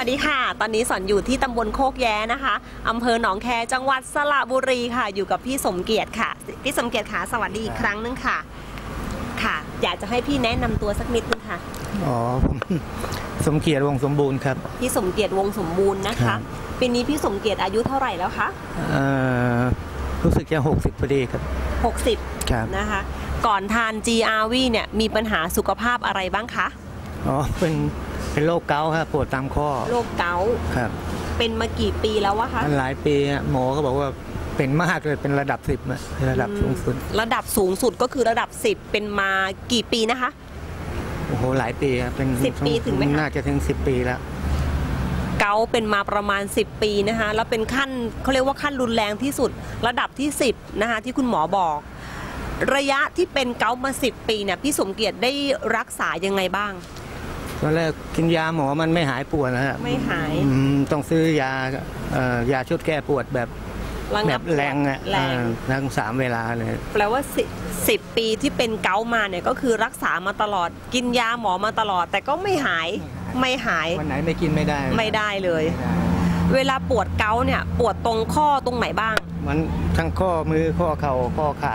อนนี้สอนอยู่ที่ตำบลโคกแย้นะคะอำเภอหนองแคจังหวัดสระบุรีค่ะ อยู่กับพี่สมเกียรติค่ะ พี่สมเกียรติค่ะ สวัสดีอีกครั้งหนึงค่ะ ค่ะ อยากจะให้พี่แนะนำตัวสักนิดนึงค่ะ อ๋อผมสมเกียรติวงศ์สมบูรณ์ครับ พี่สมเกียรติวงสมบูรณ์นะครัคะบปีนี้พี่สมเกียรติอายุเท่าไหร่แล้วคะ เอ่อ รู้สึกจะหกสิบพอดีครับ60ครับ นะคะ ก่อนทาน GRV เนี่ย มีปัญหาสุขภาพอะไรบ้างคะ อ๋อ เป็น เป็นโรคเกาต์ครับปวดตามข้อโรคเกาต์ครับเป็นมากี่ปีแล้ววะคะมันหลายปีอะหมอก็บอกว่าเป็นมากเลยเป็นระดับสิบอะระดับสูงสุด ระดับสูงสุดก็คือระดับ10เป็นมากี่ปีนะคะโอ้โหหลายปีครับเป็นสิบปีถึงไหมคะน่าจะถึงสิบปีแล้วเกาต์เป็นมาประมาณ 10 ปีนะคะแล้วเป็นขั้นเขาเรียกว่าขั้นรุนแรงที่สุดระดับที่ 10นะคะที่คุณหมอบอก ระยะที่เป็นเกาต์มา 10 ปีเนี่ยพี่สมเกียรติได้รักษายังไงบ้าง ตอนแรกกินยาหมอมันไม่หายปวดนะฮะไม่หายอืมต้องซื้อยาเอ่อยาชุดแก้ปวดแบบระแบงับแรงอะแรงเออทั้งสามเวลาเลย แปลว่า10 10ปีที่เป็นเกาต์มาเนี่ยก็คือรักษามาตลอด กินยาหมอมาตลอด แต่ก็ไม่หายไม่หายวันไหนไม่กินไม่ได้ไม่ได้เลย เวลาปวดเกาต์เนี่ยปวดตรงข้อตรงไหนบ้าง มันทั้งข้อมือข้อเข่าข้อขา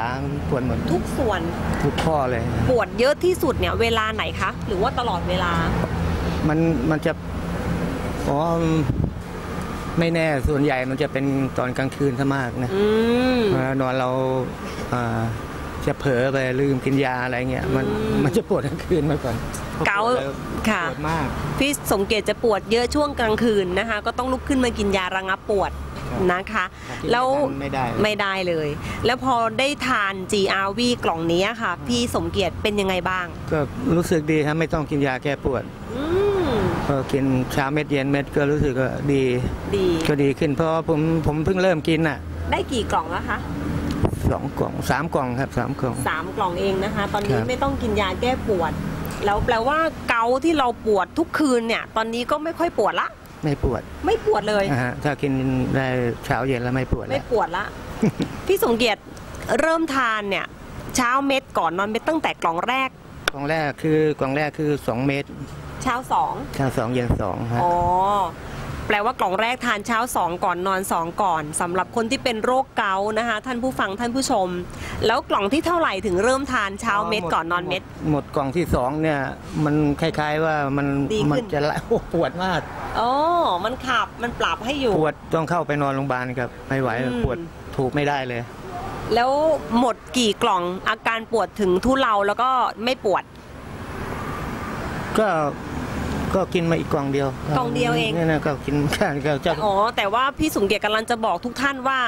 ปวดหมดทุกส่วนทุกข้อเลย ปวดเยอะที่สุดเนี่ยเวลาไหนคะ หรือว่าตลอดเวลา มันมันจะอ๋อไม่แน่ส่วนใหญ่มันจะเป็นตอนกลางคืนซะมากนะอืมเวลานอนเราอ่า จะเผลอไปลืมกินยาอะไรเงี้ยมันอืมมันจะปวดกลางคืนมากกว่าเกาปวดแล้วค่ะปวดมากพี่สมเกตจะปวดเยอะช่วงกลางคืนนะคะ ก็ต้องลุกขึ้นมากินยาระงับปวดครับนะคะกินแล้วไม่ได้ไม่ได้เลย แล้วพอได้ทาน GRV กล่องนี้ค่ะ พี่สมเกียรติเป็นยังไงบ้าง ก็รู้สึกดีครับไม่ต้องกินยาแก้ปวดอืมพอกินเช้าเม็ดเย็นเม็ดก็รู้สึกว่าดีดีก็ดีขึ้นเพราะว่าผมผมเพิ่งเริ่มกินอะ ได้กี่กล่องแล้วคะ สองกล่องสามกล่องครับสามกล่องสามกล่องเองนะคะ ตอนนี้ครับไม่ต้องกินยาแก้ปวด แล้วแปลว่าเกาที่เราปวดทุกคืนเนี่ย ตอนนี้ก็ไม่ค่อยปวดละ ไม่ปวด ไม่ปวดเลยนะฮะถ้ากินได้เช้าเย็นแล้วไม่ปวดไม่แล้วปวดละพี่สมเกียรติเริ่มทานเนี่ย เช้าเม็ดก่อนนอนเม็ดตั้งแต่กล่องแรก กล่องแรกคือกล่องแรกคือ2เม็ดเช้าสองเช้าสองเย็นสองฮะอ๋อ แปลว่ากล่องแรกทานเช้าสองก่อนนอนสองก่อนสำหรับคนที่เป็นโรคเกาต์นะคะ ท่านผู้ฟังท่านผู้ชม แล้วกล่องที่เท่าไหร่ถึงเริ่มทานเช้าเม็ดก่อนนอนเม็ดหหมดกล่องที่สองเนี่ยมันคล้ายๆว่ามันดีขึ้นมัจะละโอ้ปวดมากอ๋อมันขับมันปรับให้อยู่ปวดต้องเข้าไปนอนโรงพยาบาลครับไม่ไหวอืมปวดถูกไม่ได้เลย แล้วหมดกี่กล่องอาการปวดถึงทุเลาแล้วก็ไม่ปวด ก็ ก็กินมาอีกกล่องเดียวกล่องเดียวเองนี่นะก็กินแค่ก็จะอ๋อแต่ว่าพี่สมเกียรติกำลังจะบอกทุกท่านว่า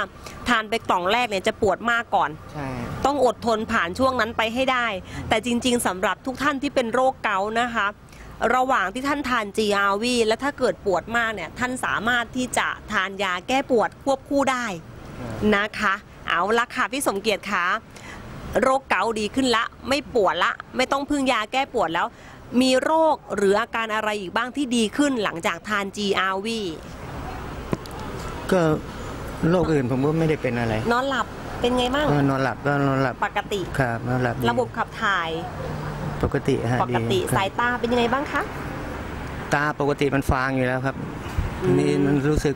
ทานไปกล่องแรกเนี่ยจะปวดมากก่อนใช่ต้องอดทนผ่านช่วงนั้นไปให้ได้ แต่จริง ๆสำหรับทุกท่านที่เป็นโรคเกาต์นะคะ ระหว่างที่ท่านทาน GRV และถ้าเกิดปวดมากเนี่ยท่านสามารถที่จะทานยาแก้ปวดควบคู่ได้นะคะ เอาละค่ะพี่สมเกียรติคะโรคเกาต์ดีขึ้นละ ไม่ปวดละ ไม่ต้องพึ่งยาแก้ปวดแล้ว มีโรคหรืออาการอะไรอีกบ้างที่ดีขึ้นหลังจากทาน GRV ก็โรคอื่นผมก็ไม่ได้เป็นอะไร นอนหลับเป็นไงบ้างก็นอนหลับก็นอนหลับปกติครับนอนหลับดีระบบขับถ่ายปกติฮะปกติดีครับสายตาเป็นยังไงบ้างคะตาปกติมันฟางอยู่แล้วครับอืมนี่มันรู้สึก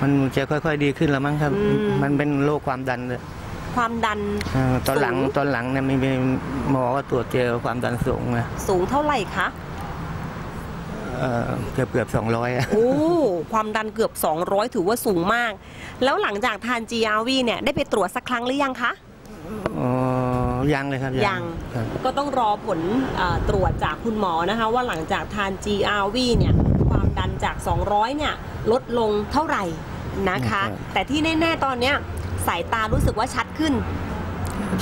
มันจะค่อย ๆ ดีขึ้นแล้วมั้งครับอืมมันเป็นโรคความดันเลย ความดันเอ่อตอนหลังสูงตอนหลังเนี่ยมีมีหมอก็ตรวจเจอความดันสูงนะสูงเท่าไหร่คะเอ่อเกือบเกือบสองร้อยโอ้ความดันเกือบ 200 ถือว่าสูงมาก แล้วหลังจากทาน GRV เนี่ยได้ไปตรวจสักครั้งหรือยังคะอ๋อยังเลยครับยังครับก็ต้องรอผลเอ่อตรวจจากคุณหมอนะคะ ว่าหลังจากทาน GRV เนี่ยความดันจาก 200 เนี่ยลดลงเท่าไหร่นะคะ แต่ที่แน่ ๆ ตอนเนี้ย สายตารู้สึกว่าชัดขึ้น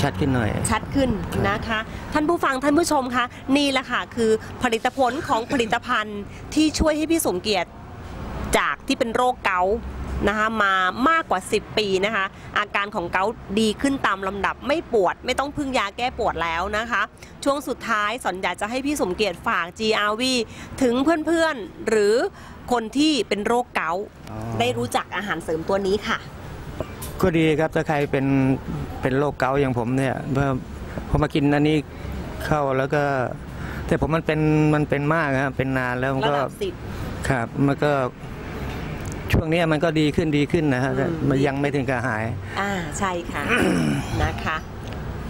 ชัดขึ้นหน่อย ชัดขึ้นนะคะ ท่านผู้ฟังท่านผู้ชมคะนี่แหละค่ะคือผลิตผลของผลิตภัณฑ์ที่ช่วยให้พี่สมเกียรติจากที่เป็นโรคเกาต์นะคะมามากกว่า 10 ปีนะคะ อาการของเกาต์ดีขึ้นตามลำดับไม่ปวด ไม่ต้องพึ่งยาแก้ปวดแล้วนะคะ ช่วงสุดท้ายสอนอยากจะให้พี่สมเกียรติฝาก GRV ถึงเพื่อนๆ หรือคนที่เป็นโรคเกาต์อ๋อได้รู้จักอาหารเสริมตัวนี้ค่ะ ก็ดีครับถ้าใครเป็นเป็นโรคเกาต์อย่างผมเนี่ยเมื่อพอมากินอันนี้เข้าแล้วก็ แต่ผมมันเป็นมันเป็นมากครับเป็นนานแล้วมันระก็ดับสิบครับมันก็ช่วงเนี้ยมันก็ดีขึ้นดีขึ้นนะฮะอืมมันยังไม่ถึงกับหาย อ่าใช่ค่ะนะคะ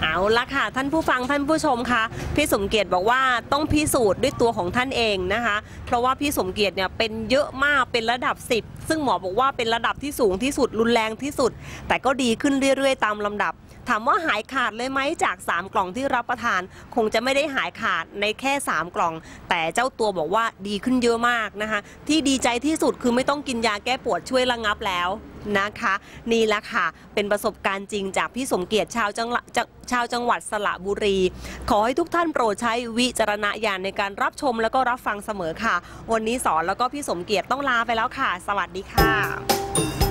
เอาละค่ะ ท่านผู้ฟังท่านผู้ชมคะพี่สมเกียรติบอกว่าต้องพิสูจน์ด้วยตัวของท่านเองนะคะ เพราะว่าพี่สมเกียรติเนี่ยเป็นเยอะมากเป็นระดับ 10 ซึ่งหมอบอกว่าเป็นระดับที่สูงที่สุดรุนแรงที่สุด แต่ก็ดีขึ้นเรื่อยๆ ตามลำดับ ถามว่าหายขาดเลยไหมจาก 3 กล่องที่รับประทาน คงจะไม่ได้หายขาดในแค่ 3 กล่อง แต่เจ้าตัวบอกว่าดีขึ้นเยอะมากนะคะ ที่ดีใจที่สุดคือไม่ต้องกินยาแก้ปวดช่วยระงับแล้ว นะคะ นี่แหละค่ะ เป็นประสบการณ์จริงจากพี่สมเกียรติชาวจังหวัดชาวจังหวัดสระบุรี ขอให้ทุกท่านโปรดใช้วิจารณญาณในการรับชมแล้วก็รับฟังเสมอค่ะ วันนี้สอนแล้วก็พี่สมเกียรติต้องลาไปแล้วค่ะ สวัสดีค่ะ